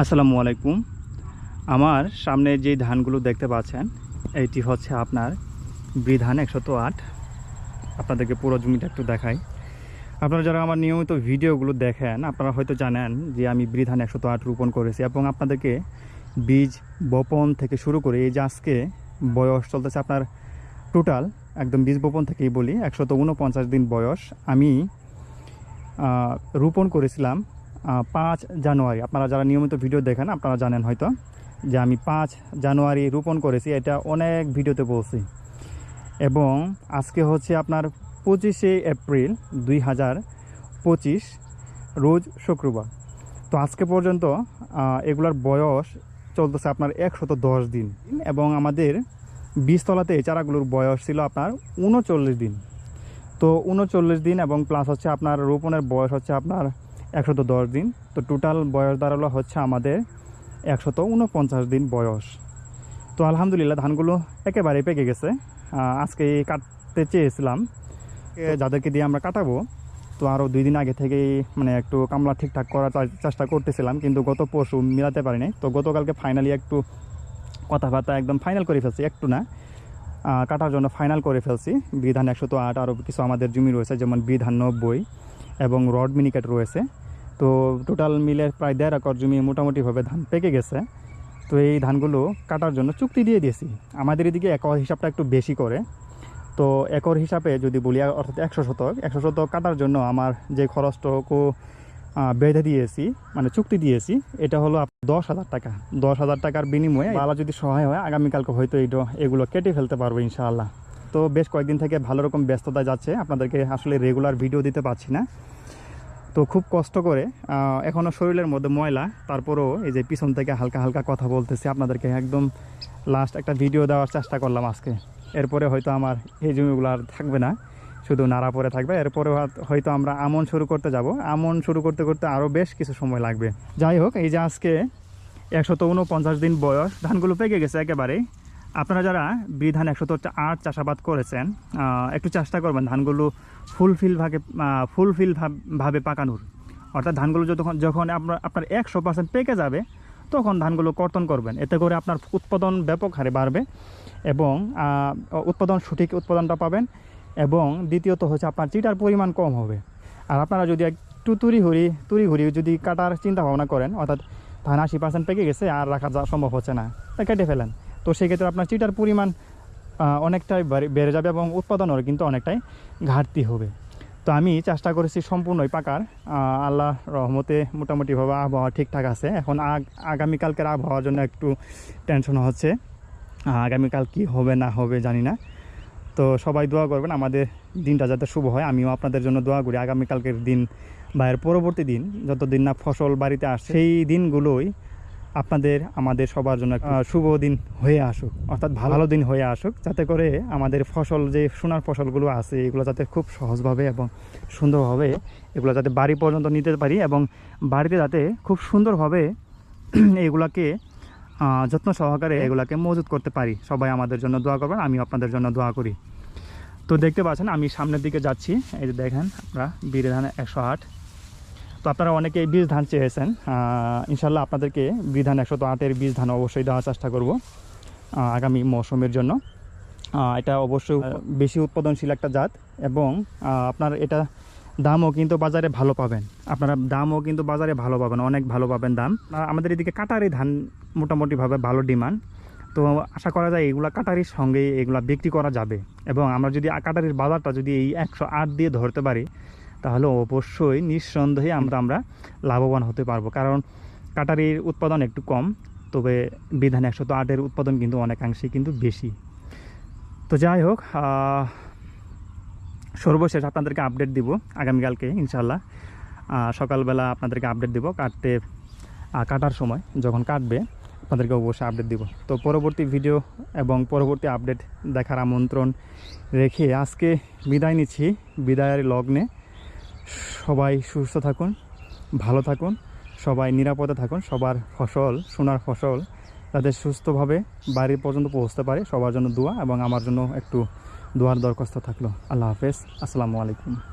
আসসালামু আলাইকুম। আমার সামনে যে ধানগুলো দেখতে পাচ্ছেন এইটি হচ্ছে আপনার বৃধান একশত আট। আপনাদেরকে পুরো জমিটা একটু দেখাই। আপনারা যারা আমার নিয়মিত ভিডিওগুলো দেখেন, আপনারা হয়তো জানেন যে আমি বৃধান একশত আট রোপণ করেছি এবং আপনাদেরকে বীজ বপন থেকে শুরু করে এই যে আজকে বয়স চলতেছে আপনার টোটাল একদম বীজ বপন থেকেই বলি একশত উনপঞ্চাশ দিন বয়স। আমি রোপণ করেছিলাম পাঁচ জানুয়ারি। আপনারা যারা নিয়মিত ভিডিও দেখেন, আপনারা জানেন হয়তো যে আমি পাঁচ জানুয়ারি রোপণ করেছি, এটা অনেক ভিডিওতে বলছি। এবং আজকে হচ্ছে আপনার পঁচিশে এপ্রিল দুই হাজার পঁচিশ, রোজ শুক্রবার। তো আজকে পর্যন্ত এগুলার বয়স চলতেছে আপনার একশত দশ দিন। এবং আমাদের বীজতলাতে এই চারাগুলোর বয়স ছিল আপনার উনচল্লিশ দিন। তো উনচল্লিশ দিন এবং প্লাস হচ্ছে আপনার রোপণের বয়স হচ্ছে আপনার একশত দশ দিন। তো টোটাল বয়স দাঁড়াল হচ্ছে আমাদের একশত উনপঞ্চাশ দিন বয়স। তো আলহামদুলিল্লাহ ধানগুলো একেবারে পেকে গেছে। আজকে কাটতে চেয়েছিলাম। যাদেরকে দিয়ে আমরা কাটাবো তো আরও দুই দিন আগে থেকেই মানে একটু কামলা ঠিকঠাক করার চেষ্টা করতেছিলাম কিন্তু গত পরশু মিলাতে পারিনি। তো গতকালকে ফাইনালি একটু কথাবার্তা একদম ফাইনাল করে ফেলছি একটু না। কাটার জন্য ফাইনাল করে ফেলছি। বিধান একশত আট আরও কিছু আমাদের জমি রয়েছে যেমন বিধান নব্বই। এবং রড মিনিকেট রয়েছে। তো টোটাল মিলে প্রায় দেড় একর জমি মোটামুটিভাবে ধান পেকে গেছে। তো এই ধানগুলো কাটার জন্য চুক্তি দিয়ে দিয়েছি। আমাদের এদিকে একর হিসাবটা একটু বেশি করে। তো একর হিসাবে যদি বলি, অর্থাৎ একশো শতক একশো শতক কাটার জন্য আমার যে খরচটুকু বেঁধে দিয়েছি মানে চুক্তি দিয়েছি, এটা হলো দশ হাজার টাকা। দশ হাজার টাকার বিনিময়ে বালা যদি সহায় হয়, আগামীকালকে হয়তো এইটা, এগুলো কেটে ফেলতে পারব ইনশাআল্লাহ। তো বেশ কয়েকদিন থেকে ভালো রকম ব্যস্ততা যাচ্ছে। আপনাদেরকে আসলে রেগুলার ভিডিও দিতে পারছি না। তো খুব কষ্ট করে এখনও শরীরের মধ্যে ময়লা, তারপরেও এই যে পিছন থেকে হালকা হালকা কথা বলতেছি আপনাদেরকে, একদম লাস্ট একটা ভিডিও দেওয়ার চেষ্টা করলাম আজকে। এরপরে হয়তো আমার এই জমিগুলো আর থাকবে না, শুধু নাড়া পরে থাকবে। এরপরে হয়ত- আমরা আমন শুরু করতে যাব। আমন শুরু করতে করতে আরও বেশ কিছু সময় লাগবে। যাই হোক, এই যে আজকে একশত উনপঞ্চাশ দিন বয়স, ধানগুলো পেকে গেছে একেবারে আপনারা যারা বিধান একশত আট চাষাবাদ করেছেন একটু চেষ্টা করবেন ধানগুলো ফুলফিল ভাগে ফুলফিল ভাবে পাকানোর। অর্থাৎ ধানগুলো যখন যখন আপনার আপনার একশো পার্সেন্ট পেকে যাবে, তখন ধানগুলো কর্তন করবেন। এতে করে আপনার উৎপাদন ব্যাপক হারে বাড়বে এবং উৎপাদন সঠিক উৎপাদনটা পাবেন এবং দ্বিতীয়ত হচ্ছে আপনার চিটার পরিমাণ কম হবে। আর আপনারা যদি একটু তুরি হুড়ি তুরি হুড়ি যদি কাটার চিন্তা ভাবনা করেন, অর্থাৎ ধান আশি পার্সেন্ট পেকে গেছে আর রাখা যা সম্ভব হচ্ছে না, তা কেটে ফেলেন। তো সেক্ষেত্রে আপনার চিটার পরিমাণ অনেকটাই বেড়ে যাবে এবং উৎপাদনের কিন্তু অনেকটাই ঘাটতি হবে। তো আমি চেষ্টা করেছি সম্পূর্ণই পাকার। আল্লাহ রহমতে মোটামুটিভাবে আবহাওয়া ঠিকঠাক আছে। এখন আগ, আগামীকালকের আবহাওয়ার জন্য একটু টেনশন হচ্ছে। আগামীকাল কি হবে, না হবে জানি না। তো সবাই দোয়া করবেন, আমাদের দিনটা যাতে শুভ হয়। আমিও আপনাদের জন্য দোয়া করি, আগামীকালকের দিন বা এর পরবর্তী দিন, যতদিন না ফসল বাড়িতে আসে সেই দিনগুলোই আপনাদের আমাদের সবার জন্য শুভ দিন হয়ে আসুক অর্থাৎ ভালো দিন হয়ে আসুক যাতে করে আমাদের ফসল যে সোনার ফসলগুলো আছে এগুলো যাতে খুব সহজভাবে এবং সুন্দরভাবে এগুলো যাতে বাড়ি পর্যন্ত নিতে পারি এবং বাড়িতে যাতে খুব সুন্দরভাবে এগুলাকে যত্ন সহকারে এগুলাকে মজুত করতে পারি। সবাই আমাদের জন্য দোয়া করবেন আমিও আপনাদের জন্য দোয়া করি। তো দেখতে পাচ্ছেন আমি সামনের দিকে যাচ্ছি। এই যে দেখেন আপনারা বীর ধান একশো আট। তো আপনারা অনেকে বীজ ধান চেয়েছেন। ইনশাল্লাহ আপনাদেরকে বীজ ধান একশো আটের বীজ ধান অবশ্যই দেওয়ার চেষ্টা করব আগামী মৌসুমের জন্য। এটা অবশ্যই বেশি উৎপাদনশীল একটা জাত এবং আপনার এটা দামও কিন্তু বাজারে ভালো পাবেন। আপনারা দামও কিন্তু বাজারে ভালো পাবেন, অনেক ভালো পাবেন দাম। আমাদের এদিকে কাটারি ধান মোটামুটিভাবে ভালো ডিমান্ড। তো আশা করা যায় এগুলা কাটারির সঙ্গে এগুলা বিক্রি করা যাবে। এবং আমরা যদি কাটারির বাজারটা যদি এই একশো আট দিয়ে ধরতে পারি তাহলে অবশ্যই নিঃসন্দেহে আমরা আমরা লাভবান হতে পারব। কারণ কাটারির উৎপাদন একটু কম, তবে বিধান একশত আটের উৎপাদন কিন্তু অনেকাংশেই কিন্তু বেশি। তো যাই হোক সর্বশেষ আপনাদেরকে আপডেট দিব আগামীকালকে ইনশাল্লাহ সকালবেলা আপনাদেরকে আপডেট দিব কাটতে কাটার সময় যখন কাটবে, আপনাদেরকে অবশ্যই আপডেট দিব। তো পরবর্তী ভিডিও এবং পরবর্তী আপডেট দেখার আমন্ত্রণ রেখে আজকে বিদায় নিচ্ছি। বিদায়ের লগ্নে সবাই সুস্থ থাকুন, ভালো থাকুন, সবাই নিরাপদে থাকুন, সবার ফসল, সোনার ফসল তাদের সুস্থভাবে বাড়ি পর্যন্ত পৌঁছতে পারে, সবার জন্য দোয়া এবং আমার জন্য একটু দোয়ার দরখাস্ত থাকল। আল্লাহ হাফেজ, আসসালামু আলাইকুম।